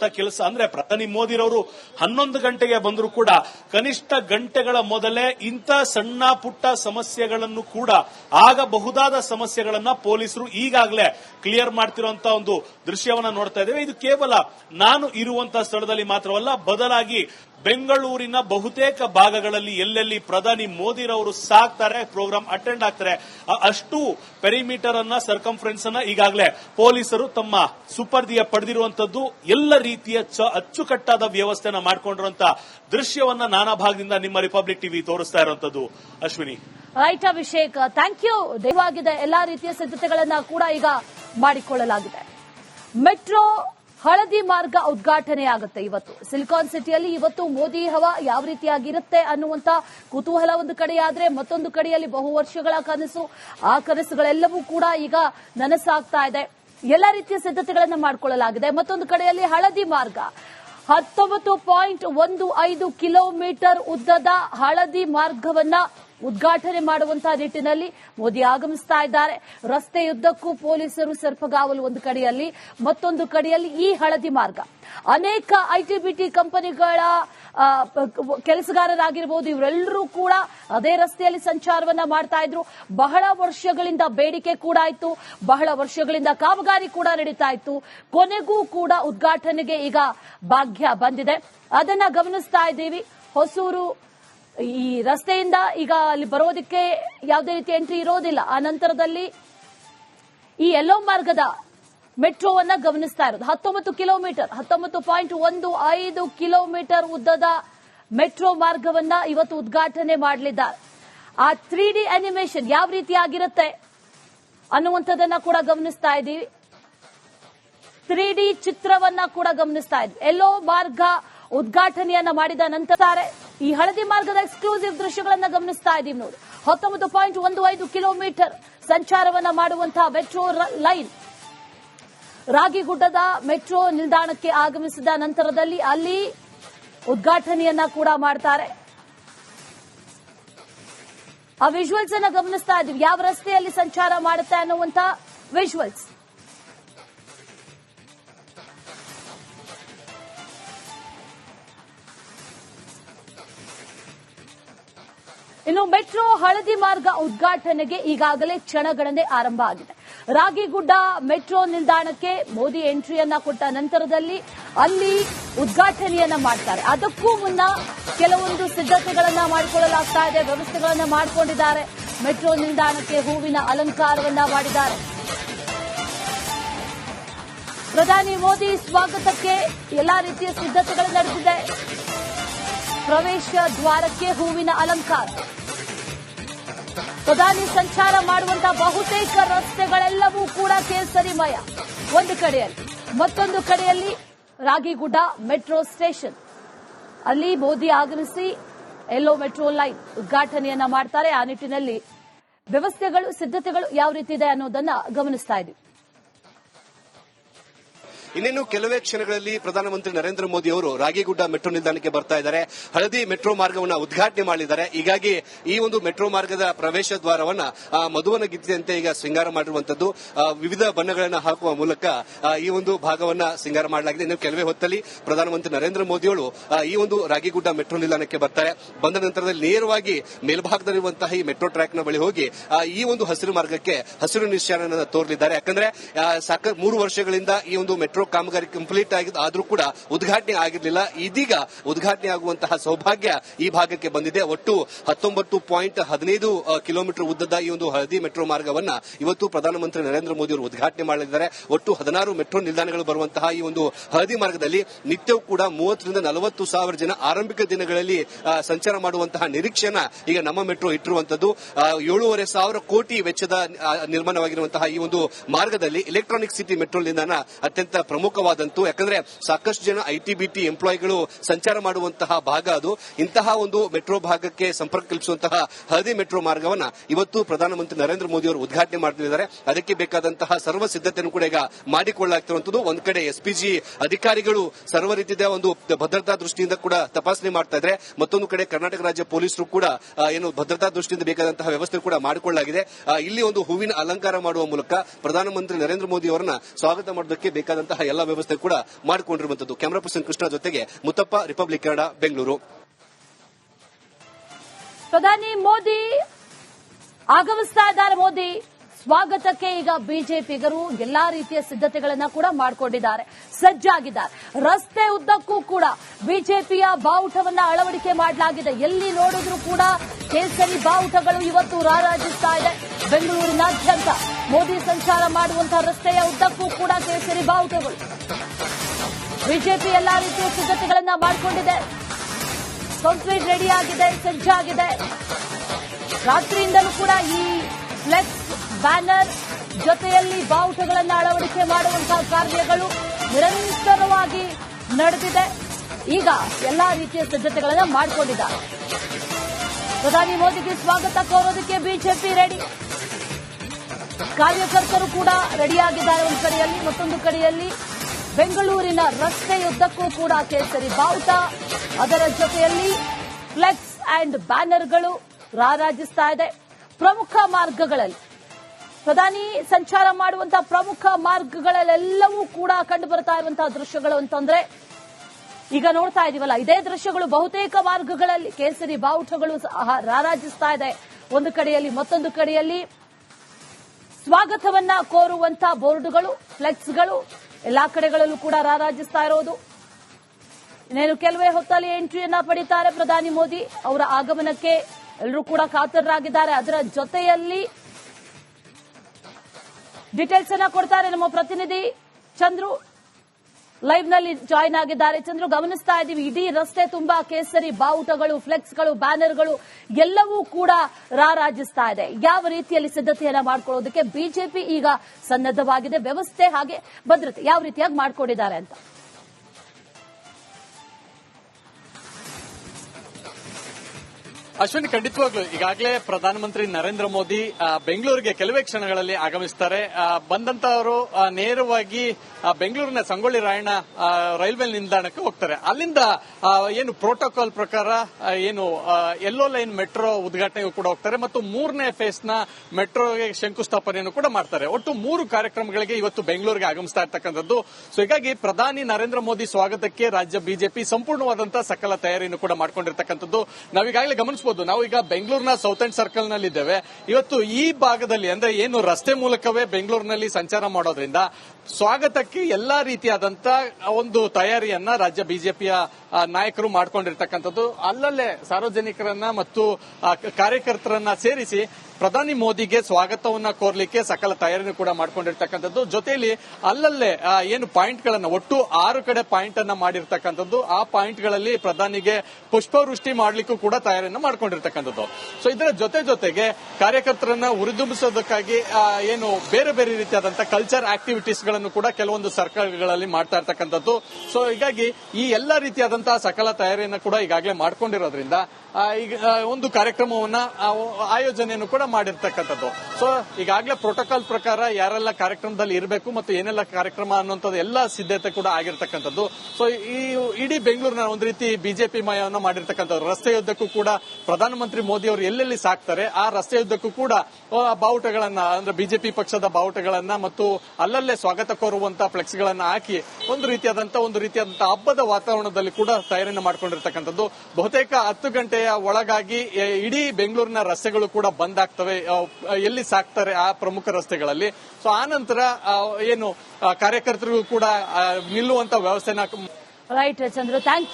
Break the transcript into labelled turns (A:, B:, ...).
A: ಕೆಲಸ ಅಂದ್ರೆ ಪ್ರಧಾನಿ ಮೋದಿರವರು ಹನ್ನೊಂದು ಗಂಟೆಗೆ ಬಂದರೂ ಕೂಡ ಕನಿಷ್ಠ ಗಂಟೆಗಳ ಮೊದಲೇ ಇಂಥ ಸಣ್ಣ ಪುಟ್ಟ ಸಮಸ್ಯೆಗಳನ್ನು ಕೂಡ ಆಗಬಹುದಾದ ಸಮಸ್ಯೆಗಳನ್ನ ಪೊಲೀಸರು ಈಗಾಗಲೇ ಕ್ಲಿಯರ್ ಮಾಡ್ತಿರುವಂತಹ ಒಂದು ದೃಶ್ಯವನ್ನ ನೋಡ್ತಾ ಇದ್ದೇವೆ. ಇದು ಕೇವಲ ನಾನು ಇರುವಂತಹ ಸ್ಥಳದಲ್ಲಿ ಮಾತ್ರವಲ್ಲ, ಬದಲಾಗಿ ಬೆಂಗಳೂರಿನ ಬಹುತೇಕ ಭಾಗಗಳಲ್ಲಿ ಎಲ್ಲೆಲ್ಲಿ ಪ್ರಧಾನಿ ಮೋದಿರವರು ಸಾಕ್ತಾರೆ, ಪ್ರೋಗ್ರಾಂ ಅಟೆಂಡ್ ಆಗ್ತಾರೆ ಅಷ್ಟು ಪೆರಿಮೀಟರ್ ಅನ್ನ ಸರ್ಕಂಫರೆನ್ಸ್ ಅನ್ನ ಈಗಾಗಲೇ ಪೊಲೀಸರು ತಮ್ಮ ಸುಪರ್ದಿಯ ಪಡೆದಿರುವಂತದ್ದು ಎಲ್ಲ ರೀತಿಯ ಅಚ್ಚುಕಟ್ಟಾದ ವ್ಯವಸ್ಥೆನ ಮಾಡಿಕೊಂಡಿರುವಂತ ದೃಶ್ಯವನ್ನ ನಾನಾ ಭಾಗದಿಂದ ನಿಮ್ಮ ರಿಪಬ್ಲಿಕ್ ಟಿವಿ ತೋರಿಸ್ತಾ ಇರುವಂತದ್ದು Ashwini.
B: Right Abhishek thank you ದಯವಾಗಿದೆ, ಎಲ್ಲಾ ರೀತಿಯ ಸಿದ್ಧತೆಗಳನ್ನ ಕೂಡ ಈಗ ಮಾಡಿಕೊಳ್ಳಲಾಗಿದೆ. ಮೆಟ್ರೋ ಹಳದಿ ಮಾರ್ಗ ಉದ್ಘಾಟನೆ ಆಗುತ್ತೆ ಇವತ್ತು. ಸಿಲಿಕಾನ್ ಸಿಟಿಯಲ್ಲಿ ಇವತ್ತು ಮೋದಿ ಹವಾ ಯಾವ ರೀತಿಯಾಗಿರುತ್ತೆ ಅನ್ನುವಂತ ಕುತೂಹಲ ಒಂದು ಕಡೆಯಾದ್ರೆ ಮತ್ತೊಂದು ಕಡೆಯಲ್ಲಿ ಬಹು ವರ್ಷಗಳ ಕನಸು, ಆ ಕನಸುಗಳೆಲ್ಲವೂ ಕೂಡ ಈಗ ನನಸಾಗ್ತಾ ಇದೆ. ಎಲ್ಲ ರೀತಿಯ ಸಿದ್ಧತೆಗಳನ್ನು ಮಾಡಿಕೊಳ್ಳಲಾಗಿದೆ. ಮತ್ತೊಂದು ಕಡೆಯಲ್ಲಿ ಹಳದಿ ಮಾರ್ಗ. ಹತ್ತೊಂಬತ್ತು ಪಾಯಿಂಟ್ ಒಂದು ಐದು ಕಿಲೋಮೀಟರ್ ಉದ್ದದ ಹಳದಿ ಮಾರ್ಗವನ್ನ ಉದ್ಘಾಟನೆ ಮಾಡುವಂತಹ ನಿಟ್ಟಿನಲ್ಲಿ ಮೋದಿ ಆಗಮಿಸ್ತಾ ಇದ್ದಾರೆ. ರಸ್ತೆಯುದ್ದಕ್ಕೂ ಪೊಲೀಸರು ಸರ್ಪಗಾವಲು ಒಂದು ಕಡೆಯಲ್ಲಿ, ಮತ್ತೊಂದು ಕಡೆಯಲ್ಲಿ ಈ ಹಳದಿ ಮಾರ್ಗ. ಅನೇಕ ಐಟಿ ಬಿಟಿ ಕಂಪನಿಗಳ ಕೆಲಸಗಾರರಾಗಿರಬಹುದು ಇವರೆಲ್ಲರೂ ಕೂಡ ಅದೇ ರಸ್ತೆಯಲ್ಲಿ ಸಂಚಾರವನ್ನ ಮಾಡ್ತಾ ಇದ್ರು. ಬಹಳ ವರ್ಷಗಳಿಂದ ಬೇಡಿಕೆ ಕೂಡ ಇತ್ತು. ಬಹಳ ವರ್ಷಗಳಿಂದ ಕಾಮಗಾರಿ ಕೂಡ ನಡೀತಾ ಇತ್ತು. ಕೊನೆಗೂ ಕೂಡ ಉದ್ಘಾಟನೆಗೆ ಈಗ ಭಾಗ್ಯ ಬಂದಿದೆ. ಅದನ್ನ ಗಮನಿಸ್ತಾ ಇದ್ದೀವಿ. ಹೊಸೂರು ಈ ರಸ್ತೆಯಿಂದ ಈಗ ಅಲ್ಲಿ ಬರೋದಕ್ಕೆ ಯಾವುದೇ ರೀತಿ ಎಂಟ್ರಿ ಇರೋದಿಲ್ಲ. ಆ ನಂತರದಲ್ಲಿ ಈ ಎಲ್ಲೋ ಮಾರ್ಗದ ಮೆಟ್ರೋವನ್ನ ಗಮನಿಸ್ತಾ ಇರೋದು. ಹತ್ತೊಂಬತ್ತು ಕಿಲೋಮೀಟರ್, ಹತ್ತೊಂಬತ್ತು ಪಾಯಿಂಟ್ ಒಂದು ಐದು ಕಿಲೋಮೀಟರ್ ಉದ್ದದ ಮೆಟ್ರೋ ಮಾರ್ಗವನ್ನ ಇವತ್ತು ಉದ್ಘಾಟನೆ ಮಾಡಲಿದ್ದಾರೆ. ಆ ತ್ರೀ ಡಿ ಅನಿಮೇಷನ್ ಯಾವ ರೀತಿಯಾಗಿರುತ್ತೆ ಅನ್ನುವಂಥದ್ದನ್ನ ಕೂಡ ಗಮನಿಸ್ತಾ ಇದ್ದೀವಿ. ತ್ರೀ ಡಿ ಚಿತ್ರವನ್ನ ಕೂಡ ಗಮನಿಸ್ತಾ ಇದ್ವಿ ಎಲ್ಲೋ ಮಾರ್ಗ ಉದ್ಘಾಟನೆಯನ್ನ ಮಾಡಿದ ನಂತರ ಈ ಹಳದಿ ಮಾರ್ಗದ ಎಕ್ಸ್ಕ್ಲೂಸಿವ್ ದೃಶ್ಯಗಳನ್ನು ಗಮನಿಸ್ತಾ ಇದೀವಿ ನೋಡಿ. ಹತ್ತೊಂಬತ್ತು ಪಾಯಿಂಟ್ ಒಂದು ಐದು ಕಿಲೋಮೀಟರ್ ಸಂಚಾರವನ್ನ ಮಾಡುವಂತಹ ಮೆಟ್ರೋ ಲೈನ್. ರಾಗಿಗುಡ್ಡದ ಮೆಟ್ರೋ ನಿಲ್ದಾಣಕ್ಕೆ ಆಗಮಿಸಿದ ನಂತರದಲ್ಲಿ ಅಲ್ಲಿ ಉದ್ಘಾಟನೆಯನ್ನ ಕೂಡ ಮಾಡ್ತಾರೆ. ಆ ವಿಜುವಲ್ಸ್ ಅನ್ನ ಗಮನಿಸ್ತಾ ಇದೀವಿ ಯಾವ ರಸ್ತೆಯಲ್ಲಿ ಸಂಚಾರ ಮಾಡುತ್ತೆ ಅನ್ನುವಂತ ವಿಜುವಲ್ಸ್ ಇನ್ನು ಮೆಟ್ರೋ ಹಳದಿ ಮಾರ್ಗ ಉದ್ಘಾಟನೆಗೆ ಈಗಾಗಲೇ ಕ್ಷಣಗಣನೆ ಆರಂಭ ಆಗಿದೆ. ರಾಗಿಗುಡ್ಡ ಮೆಟ್ರೋ ನಿಲ್ದಾಣಕ್ಕೆ ಮೋದಿ ಎಂಟ್ರಿಯನ್ನ ಕೊಟ್ಟ ನಂತರದಲ್ಲಿ ಅಲ್ಲಿ ಉದ್ಘಾಟನೆಯನ್ನ ಮಾಡ್ತಾರೆ. ಅದಕ್ಕೂ ಮುನ್ನ ಕೆಲವೊಂದು ಸಿದ್ಧತೆಗಳನ್ನ ಮಾಡಿಕೊಳ್ಳಲಾಗ್ತಾ ಇದೆ, ವ್ಯವಸ್ಥೆಗಳನ್ನ ಮಾಡಿಕೊಂಡಿದ್ದಾರೆ. ಮೆಟ್ರೋ ನಿಲ್ದಾಣಕ್ಕೆ ಹೂವಿನ ಅಲಂಕಾರವನ್ನ ಮಾಡಿದ್ದಾರೆ. ಪ್ರಧಾನಿ ಮೋದಿ ಸ್ವಾಗತಕ್ಕೆ ಎಲ್ಲಾ ರೀತಿಯ ಸಿದ್ಧತೆಗಳು ನಡೆದಿದೆ. ಪ್ರವೇಶ ದ್ವಾರಕ್ಕೆ ಹೂವಿನ ಅಲಂಕಾರ. ಪ್ರಧಾನಿ ಸಂಚಾರ ಮಾಡುವಂತಹ ಬಹುತೇಕ ರಸ್ತೆಗಳೆಲ್ಲವೂ ಕೂಡ ಕೇಸರಿಮಯ. ಒಂದು ಕಡೆಯಲ್ಲಿ, ಮತ್ತೊಂದು ಕಡೆಯಲ್ಲಿ ರಾಗಿಗುಡ್ಡ ಮೆಟ್ರೋ ಸ್ಟೇಷನ್. ಅಲ್ಲಿ ಮೋದಿ ಆಗಮಿಸಿ ಎಲ್ಲೋ ಮೆಟ್ರೋ ಲೈನ್ ಉದ್ಘಾಟನೆಯನ್ನ ಮಾಡ್ತಾರೆ. ಆ ನಿಟ್ಟಿನಲ್ಲಿ ವ್ಯವಸ್ಥೆಗಳು, ಸಿದ್ಧತೆಗಳು ಯಾವ ರೀತಿ ಇದೆ ಅನ್ನೋದನ್ನ ಗಮನಿಸ್ತಾ ಇದ್ದೀವಿ.
C: ಇನ್ನೇನು ಕೆಲವೇ ಕ್ಷಣಗಳಲ್ಲಿ ಪ್ರಧಾನಮಂತ್ರಿ ನರೇಂದ್ರ ಮೋದಿ ಅವರು ರಾಗಿಗುಡ್ಡ ಮೆಟ್ರೋ ನಿಲ್ದಾಣಕ್ಕೆ ಬರ್ತಾ ಇದ್ದಾರೆ. ಹಳದಿ ಮೆಟ್ರೋ ಮಾರ್ಗವನ್ನು ಉದ್ಘಾಟನೆ ಮಾಡಿದ್ದಾರೆ. ಹೀಗಾಗಿ ಈ ಒಂದು ಮೆಟ್ರೋ ಮಾರ್ಗದ ಪ್ರವೇಶ ದ್ವಾರವನ್ನ ಮಧುವನ ಗೀತೆಯಂತೆ ಈಗ ಶೃಂಗಾರ ಮಾಡಿರುವಂತದ್ದು ವಿವಿಧ ಬಣ್ಣಗಳನ್ನು ಹಾಕುವ ಮೂಲಕ ಈ ಒಂದು ಭಾಗವನ್ನ ಶೃಂಗಾರ ಮಾಡಲಾಗಿದೆ. ಇನ್ನು ಕೆಲವೇ ಹೊತ್ತಲ್ಲಿ ಪ್ರಧಾನಮಂತ್ರಿ ನರೇಂದ್ರ ಮೋದಿಯವರು ಈ ಒಂದು ರಾಗಿಗುಡ್ಡ ಮೆಟ್ರೋ ನಿಲ್ದಾಣಕ್ಕೆ ಬರ್ತಾರೆ. ಬಂದ ನಂತರದಲ್ಲಿ ನೇರವಾಗಿ ಮೇಲ್ಭಾಗದಲ್ಲಿರುವಂತಹ ಈ ಮೆಟ್ರೋ ಟ್ರ್ಯಾಕ್ನ ಬಳಿ ಹೋಗಿ ಈ ಒಂದು ಹಸಿರು ಮಾರ್ಗಕ್ಕೆ ಹಸಿರು ನಿಶಾನ ತೋರಲಿದ್ದಾರೆ. ಯಾಕಂದ್ರೆ ಮೂರು ವರ್ಷಗಳಿಂದ ಈ ಒಂದು ಮೆಟ್ರೋ ಕಾಮಗಾರಿ ಕಂಪ್ಲೀಟ್ ಆಗಿದ್ದು ಆದರೂ ಕೂಡ ಉದ್ಘಾಟನೆ ಆಗಿರಲಿಲ್ಲ. ಇದೀಗ ಉದ್ಘಾಟನೆ ಆಗುವಂತಹ ಸೌಭಾಗ್ಯ ಈ ಭಾಗಕ್ಕೆ ಬಂದಿದೆ. ಒಟ್ಟು ಹತ್ತೊಂಬತ್ತು ಪಾಯಿಂಟ್ ಹದಿನೈದು ಕಿಲೋಮೀಟರ್ ಉದ್ದದ ಈ ಒಂದು ಹಳದಿ ಮೆಟ್ರೋ ಮಾರ್ಗವನ್ನ ಇವತ್ತು ಪ್ರಧಾನಮಂತ್ರಿ ನರೇಂದ್ರ ಮೋದಿ ಅವರು ಉದ್ಘಾಟನೆ ಮಾಡಲಿದ್ದಾರೆ. ಒಟ್ಟು ಹದಿನಾರು ಮೆಟ್ರೋ ನಿಲ್ದಾಣಗಳು ಬರುವಂತಹ ಈ ಒಂದು ಹಳದಿ ಮಾರ್ಗದಲ್ಲಿ ನಿತ್ಯವೂ ಕೂಡ ಮೂವತ್ತರಿಂದ ನಲವತ್ತು ಸಾವಿರ ಜನ ಆರಂಭಿಕ ದಿನಗಳಲ್ಲಿ ಸಂಚಾರ ಮಾಡುವಂತಹ ನಿರೀಕ್ಷೆನ ಈಗ ನಮ್ಮ ಮೆಟ್ರೋ ಇಟ್ಟಿರುವಂತದ್ದು ಏಳೂವರೆ ಸಾವಿರ ಕೋಟಿ ವೆಚ್ಚದ ನಿರ್ಮಾಣವಾಗಿರುವಂತಹ ಈ ಒಂದು ಮಾರ್ಗದಲ್ಲಿ ಎಲೆಕ್ಟ್ರಾನಿಕ್ ಸಿಟಿ ಮೆಟ್ರೋ ನಿಲ್ದಾಣ ಅತ್ಯಂತ ಪ್ರಮುಖವಾದಂತು, ಯಾಕಂದ್ರೆ ಸಾಕಷ್ಟು ಜನ ಐಟಿ ಬಿಟಿ ಎಂಪ್ಲಾಯಿಗಳು ಸಂಚಾರ ಮಾಡುವಂತಹ ಭಾಗ ಅದು. ಇಂತಹ ಒಂದು ಮೆಟ್ರೋ ಭಾಗಕ್ಕೆ ಸಂಪರ್ಕ ಕಲ್ಪಿಸುವಂತಹ ಹಳದಿ ಮೆಟ್ರೋ ಮಾರ್ಗವನ್ನ ಇವತ್ತು ಪ್ರಧಾನಮಂತ್ರಿ ನರೇಂದ್ರ ಮೋದಿ ಅವರು ಉದ್ಘಾಟನೆ ಮಾಡಲಿದ್ದಾರೆ ಅದಕ್ಕೆ ಬೇಕಾದಂತಹ ಸರ್ವ ಸಿದ್ಧತೆಯನ್ನು ಕೂಡ ಈಗ ಮಾಡಿಕೊಳ್ಳಲಾಗ್ತಿರುವಂತದ್ದು. ಒಂದ್ ಕಡೆ ಎಸ್ಪಿಜಿ ಅಧಿಕಾರಿಗಳು ಸರ್ವ ರೀತಿಯ ಒಂದು ಭದ್ರತಾ ದೃಷ್ಟಿಯಿಂದ ಕೂಡ ತಪಾಸಣೆ ಮಾಡ್ತಾ ಇದ್ರೆ, ಮತ್ತೊಂದು ಕಡೆ ಕರ್ನಾಟಕ ರಾಜ್ಯ ಪೊಲೀಸರು ಕೂಡ ಏನು ಭದ್ರತಾ ದೃಷ್ಟಿಯಿಂದ ಬೇಕಾದಂತಹ ವ್ಯವಸ್ಥೆ ಕೂಡ ಮಾಡಿಕೊಳ್ಳಲಾಗಿದೆ. ಇಲ್ಲಿ ಒಂದು ಹೂವಿನ ಅಲಂಕಾರ ಮಾಡುವ ಮೂಲಕ ಪ್ರಧಾನಮಂತ್ರಿ ನರೇಂದ್ರ ಮೋದಿ ಅವರನ್ನ ಸ್ವಾಗತ ಮಾಡೋದಕ್ಕೆ ಬೇಕಾದಂತಹ ನಿಲ್ಲುವಂತಹ ಎಲ್ಲ ವ್ಯವಸ್ಥೆ ಕೂಡ ಮಾಡಿಕೊಂಡಿರುವಂತದ್ದು ಕ್ಯಾಮರಾ ಪರ್ಸನ್ ಕೃಷ್ಣ ಜೊತೆಗೆ ಮುತ್ತಪ್ಪ, ರಿಪಬ್ಲಿಕ್ ಕನ್ನಡ, ಬೆಂಗಳೂರು.
B: ಪ್ರಧಾನಿ ಮೋದಿ, ಆಗಮಿಸ್ತಾ ಇದ್ದಾರೆ ಮೋದಿ. ಸ್ವಾಗತಕ್ಕೆ ಈಗ ಬಿಜೆಪಿಗರು ಎಲ್ಲಾ ರೀತಿಯ ಸಿದ್ಧತೆಗಳನ್ನ ಕೂಡ ಮಾಡಿಕೊಂಡಿದ್ದಾರೆ, ಸಜ್ಜಾಗಿದ್ದಾರೆ. ರಸ್ತೆ ಉದ್ದಕ್ಕೂ ಕೂಡ ಬಿಜೆಪಿಯ ಬಾವುಟವನ್ನ ಅಳವಡಿಕೆ ಮಾಡಲಾಗಿದೆ. ಎಲ್ಲಿ ನೋಡಿದ್ರೂ ಕೂಡ ಕೇಸರಿ ಬಾವುಟಗಳು ಇವತ್ತು ರಾರಾಜಿಸ್ತಾ ಇದೆ. ಬೆಂಗಳೂರಿನಾದ್ಯಂತ ಮೋದಿ ಸಂಚಾರ ಮಾಡುವಂತಹ ರಸ್ತೆಯ ಉದ್ದಕ್ಕೂ ಕೂಡ ಕೇಸರಿ ಬಾವುಟಗಳು. ಬಿಜೆಪಿ ಎಲ್ಲಾ ರೀತಿಯ ಸಿದ್ಧತೆಗಳನ್ನ ಮಾಡಿಕೊಂಡಿದೆ. ಕಾಂಕ್ರೀಟ್ ರೆಡಿ ಆಗಿದೆ, ಸಜ್ಜಾಗಿದೆ. ರಾತ್ರಿಯಿಂದಲೂ ಕೂಡ ಈ ಫ್ಲೆಕ್ಸ್ ಬ್ಯಾನರ್ ಜೊತೆಯಲ್ಲಿ ಬಾವುಟಗಳನ್ನು ಅಳವಡಿಕೆ ಮಾಡುವಂತಹ ಕಾರ್ಯಗಳು ನಿರಂತರವಾಗಿ ನಡೆದಿದೆ. ಈಗ ಎಲ್ಲಾ ರೀತಿಯ ಸಿದ್ಧತೆಗಳನ್ನು ಮಾಡಿಕೊಂಡಿದ್ದಾರೆ. ಪ್ರಧಾನಿ ಮೋದಿಗೆ ಸ್ವಾಗತ ಕೋರೋದಕ್ಕೆ ಬಿಜೆಪಿ ರೆಡಿ. ಕಾರ್ಯಕರ್ತರು ಕೂಡ ರೆಡಿಯಾಗಿದ್ದಾರೆ ಒಂದು ಕಡೆಯಲ್ಲಿ, ಮತ್ತೊಂದು ಕಡೆಯಲ್ಲಿ ಬೆಂಗಳೂರಿನ ರಸ್ತೆಯುದ್ದಕ್ಕೂ ಕೂಡ ಕೇಸರಿ ಬಾವುಟ. ಅದರ ಜೊತೆಯಲ್ಲಿ ಫ್ಲೆಕ್ಸ್ ಅಂಡ್ ಬ್ಯಾನರ್ಗಳು ರಾರಾಜಿಸ್ತಾ ಇದೆ. ಪ್ರಮುಖ ಮಾರ್ಗಗಳಲ್ಲಿ ಪ್ರಧಾನಿ ಸಂಚಾರ ಮಾಡುವಂತಹ ಪ್ರಮುಖ ಮಾರ್ಗಗಳಲ್ಲೆಲ್ಲವೂ ಕೂಡ ಕಂಡು ಬರ್ತಾ ಇರುವಂತಹ ದೃಶ್ಯಗಳು ಅಂತಂದ್ರೆ, ಈಗ ನೋಡ್ತಾ ಇದೀವಲ್ಲ, ಇದೇ ದೃಶ್ಯಗಳು ಬಹುತೇಕ ಮಾರ್ಗಗಳಲ್ಲಿ ಕೇಸರಿ ಬಾವುಟಗಳು ರಾರಾಜಿಸ್ತಾ ಇದೆ. ಒಂದು ಕಡೆಯಲ್ಲಿ ಮತ್ತೊಂದು ಕಡೆಯಲ್ಲಿ ಸ್ವಾಗತವನ್ನ ಕೋರುವಂತ ಬೋರ್ಡ್ಗಳು, ಫ್ಲೆಕ್ಸ್ಗಳು, ಎಲ್ಲಾ ಕಡೆಗಳಲ್ಲೂ ಕೂಡ ರಾರಾಜಿಸ್ತಾ ಇರೋದು. ಇನ್ನೇನು ಕೆಲವೇ ಹೊತ್ತಲ್ಲಿ ಎಂಟ್ರಿಯನ್ನ ಪಡೀತಾರೆ ಪ್ರಧಾನಿ ಮೋದಿ. ಅವರ ಆಗಮನಕ್ಕೆ ಎಲ್ಲರೂ ಕೂಡ ಕಾತರರಾಗಿದ್ದಾರೆ. ಅದರ ಜೊತೆಯಲ್ಲಿ ಡೀಟೇಲ್ಸ್ ಅನ್ನ ಕೊಡ್ತಾರೆ ನಮ್ಮ ಪ್ರತಿನಿಧಿ ಚಂದ್ರು. ಲೈವ್ನಲ್ಲಿ ಜಾಯಿನ್ ಆಗಿದ್ದಾರೆ. ಚಂದ್ರು, ಗಮನಿಸ್ತಾ ಇದ್ದೀವಿ. ಇಡೀ ರಸ್ತೆ ತುಂಬಾ ಕೇಸರಿ, ಬಾವುಟಗಳು ಫ್ಲೆಕ್ಸ್ಗಳು ಬ್ಯಾನರ್ಗಳು ಎಲ್ಲವೂ ಕೂಡ ರಾರಾಜಿಸ್ತಾ ಇದೆ. ಯಾವ ರೀತಿಯಲ್ಲಿ ಸಿದ್ಧತೆಯನ್ನ ಮಾಡ್ಕೊಳ್ಳೋದಕ್ಕೆ ಬಿಜೆಪಿ ಈಗ ಸನ್ನದ್ದವಾಗಿದೆ ವ್ಯವಸ್ಥೆ ಹಾಗೆ ಭದ್ರತೆ ಯಾವ ರೀತಿಯಾಗಿ ಮಾಡ್ಕೊಂಡಿದ್ದಾರೆ ಅಂತ.
D: ಅಶ್ವಿನಿ, ಖಂಡಿತವಾಗ್ಲು ಈಗಾಗಲೇ ಪ್ರಧಾನಮಂತ್ರಿ ನರೇಂದ್ರ ಮೋದಿ ಬೆಂಗಳೂರಿಗೆ ಕೆಲವೇ ಕ್ಷಣಗಳಲ್ಲಿ ಆಗಮಿಸ್ತಾರೆ. ಬಂದಂತವರು ನೇರವಾಗಿ ಬೆಂಗಳೂರಿನ ಸಂಗೊಳ್ಳಿ ರಾಯಣ್ಣ ರೈಲ್ವೆ ನಿಲ್ದಾಣಕ್ಕೆ ಹೋಗ್ತಾರೆ. ಅಲ್ಲಿಂದ ಏನು ಪ್ರೋಟೋಕಾಲ್ ಪ್ರಕಾರ ಏನು ಎಲ್ಲೋ ಲೈನ್ ಮೆಟ್ರೋ ಉದ್ಘಾಟನೆಗೂ ಕೂಡ ಹೋಗ್ತಾರೆ ಮತ್ತು ಮೂರನೇ ಫೇಸ್ನ ಮೆಟ್ರೋಗೆ ಶಂಕುಸ್ಥಾಪನೆಯನ್ನು ಕೂಡ ಮಾಡ್ತಾರೆ. ಒಟ್ಟು ಮೂರು ಕಾರ್ಯಕ್ರಮಗಳಿಗೆ ಇವತ್ತು ಬೆಂಗಳೂರಿಗೆ ಆಗಮಿಸ್ತಾ ಇರ್ತಕ್ಕಂಥದ್ದು. ಸೊ ಹೀಗಾಗಿ ಪ್ರಧಾನಿ ನರೇಂದ್ರ ಮೋದಿ ಸ್ವಾಗತಕ್ಕೆ ರಾಜ್ಯ ಬಿಜೆಪಿ ಸಂಪೂರ್ಣವಾದಂತಹ ಸಕಲ ತಯಾರಿಯನ್ನು ಕೂಡ ಮಾಡ್ಕೊಂಡಿರ್ತಕ್ಕಂಥದ್ದು. ನಾವೀಗಾಗಲೇ ಗಮನಿಸಬಹುದು ನಾವು ಈಗ ಬೆಂಗಳೂರಿನ ಸೌತ್ ಅಂಡ್ ಸರ್ಕಲ್ನಲ್ಲಿ ಇದ್ದೇವೆ ಇವತ್ತು ಈ ಭಾಗದಲ್ಲಿ ಅಂದ್ರೆ ಏನು ರಸ್ತೆ ಮೂಲಕವೇ ಬೆಂಗಳೂರಿನಲ್ಲಿ ಸಂಚಾರ ಮಾಡೋದ್ರಿಂದ ಸ್ವಾಗತಕ್ಕೆ ಎಲ್ಲಾ ರೀತಿಯಾದಂತ ಒಂದು ತಯಾರಿಯನ್ನ ರಾಜ್ಯ ಬಿಜೆಪಿಯ ನಾಯಕರು ಮಾಡಿಕೊಂಡಿರ್ತಕ್ಕಂಥದ್ದು. ಅಲ್ಲಲ್ಲೇ ಸಾರ್ವಜನಿಕರನ್ನ ಮತ್ತು ಕಾರ್ಯಕರ್ತರನ್ನ ಸೇರಿಸಿ ಪ್ರಧಾನಿ ಮೋದಿಗೆ ಸ್ವಾಗತವನ್ನ ಕೋರ್ಲಿಕ್ಕೆ ಸಕಲ ತಯಾರಿಯನ್ನು ಕೂಡ ಮಾಡ್ಕೊಂಡಿರ್ತಕ್ಕಂಥದ್ದು. ಜೊತೆಯಲ್ಲಿ ಅಲ್ಲಲ್ಲೇ ಏನು ಪಾಯಿಂಟ್ ಗಳನ್ನ ಒಟ್ಟು ಆರು ಕಡೆ ಪಾಯಿಂಟ್ ಅನ್ನ ಮಾಡಿರ್ತಕ್ಕಂಥದ್ದು. ಆ ಪಾಯಿಂಟ್ಗಳಲ್ಲಿ ಪ್ರಧಾನಿಗೆ ಪುಷ್ಪವೃಷ್ಟಿ ಮಾಡ್ಲಿಕ್ಕೂ ಕೂಡ ತಯಾರಿಯನ್ನು ಮಾಡ್ಕೊಂಡಿರ್ತಕ್ಕಂಥದ್ದು. ಸೊ ಇದರ ಜೊತೆ ಜೊತೆಗೆ ಕಾರ್ಯಕರ್ತರನ್ನ ಹುರಿದುಂಬಿಸೋದಕ್ಕಾಗಿ ಏನು ಬೇರೆ ಬೇರೆ ರೀತಿಯಾದಂತಹ ಕಲ್ಚರ್ ಆಕ್ಟಿವಿಟೀಸ್ಗಳನ್ನು ಕೂಡ ಕೆಲವೊಂದು ಸರ್ಕಲ್ಗಳಲ್ಲಿ ಮಾಡ್ತಾ ಇರ್ತಕ್ಕಂಥದ್ದು. ಸೊ ಹೀಗಾಗಿ ಈ ಎಲ್ಲ ರೀತಿಯಾದಂತಹ ಸಕಲ ತಯಾರಿಯನ್ನು ಕೂಡ ಈಗಾಗಲೇ ಮಾಡ್ಕೊಂಡಿರೋದ್ರಿಂದ ಈಗ ಒಂದು ಕಾರ್ಯಕ್ರಮವನ್ನ ಆಯೋಜನೆಯನ್ನು ಕೂಡ ಮಾಡಿರ್ತಕ್ಕಂಥದ್ದು. ಸೊ ಈಗಾಗಲೇ ಪ್ರೋಟೋಕಾಲ್ ಪ್ರಕಾರ ಯಾರೆಲ್ಲ ಕಾರ್ಯಕ್ರಮದಲ್ಲಿ ಇರಬೇಕು ಮತ್ತು ಏನೆಲ್ಲ ಕಾರ್ಯಕ್ರಮ ಅನ್ನುವಂಥದ್ದು ಎಲ್ಲ ಸಿದ್ಧತೆ ಕೂಡ ಆಗಿರ್ತಕ್ಕಂಥದ್ದು. ಸೊ ಈ ಇಡೀ ಬೆಂಗಳೂರಿನ ಒಂದು ರೀತಿ ಬಿಜೆಪಿ ಮಯವನ್ನು ಮಾಡಿರ್ತಕ್ಕಂಥದ್ದು. ರಸ್ತೆಯುದ್ದಕ್ಕೂ ಕೂಡ ಪ್ರಧಾನಮಂತ್ರಿ ಮೋದಿ ಅವರು ಎಲ್ಲೆಲ್ಲಿ ಸಾಕ್ತಾರೆ, ಆ ರಸ್ತೆಯುದ್ದಕ್ಕೂ ಕೂಡ ಬಾವುಟಗಳನ್ನ, ಅಂದ್ರೆ ಬಿಜೆಪಿ ಪಕ್ಷದ ಬಾವುಟಗಳನ್ನ ಮತ್ತು ಅಲ್ಲಲ್ಲೇ ಸ್ವಾಗತ ಕೋರುವಂತಹ ಫ್ಲೆಕ್ಸ್ ಗಳನ್ನ ಹಾಕಿ ಒಂದು ರೀತಿಯಾದಂತಹ ಒಂದು ರೀತಿಯಾದಂತಹ ಹಬ್ಬದ ವಾತಾವರಣದಲ್ಲಿ ಕೂಡ ತಯಾರಿಯನ್ನು ಮಾಡಿಕೊಂಡಿರ್ತಕ್ಕಂಥದ್ದು. ಬಹುತೇಕ ಹತ್ತು ಗಂಟೆಯ ಒಳಗಾಗಿ ಇಡೀ ಬೆಂಗಳೂರಿನ ರಸ್ತೆಗಳು ಕೂಡ ಬಂದ್ ಆಗ್ತವೆ ಎಲ್ಲಿ ಸಾಕ್ತಾರೆ ಆ ಪ್ರಮುಖ ರಸ್ತೆಗಳಲ್ಲಿ. ಸೊ ಆ ನಂತರ ಏನು ಕಾರ್ಯಕರ್ತರಿಗೂ ಕೂಡ ನಿಲ್ಲುವಂತ ವ್ಯವಸ್ಥೆನ
B: ರೈಟ್ ಚಂದ್ರು ಥ್ಯಾಂಕ್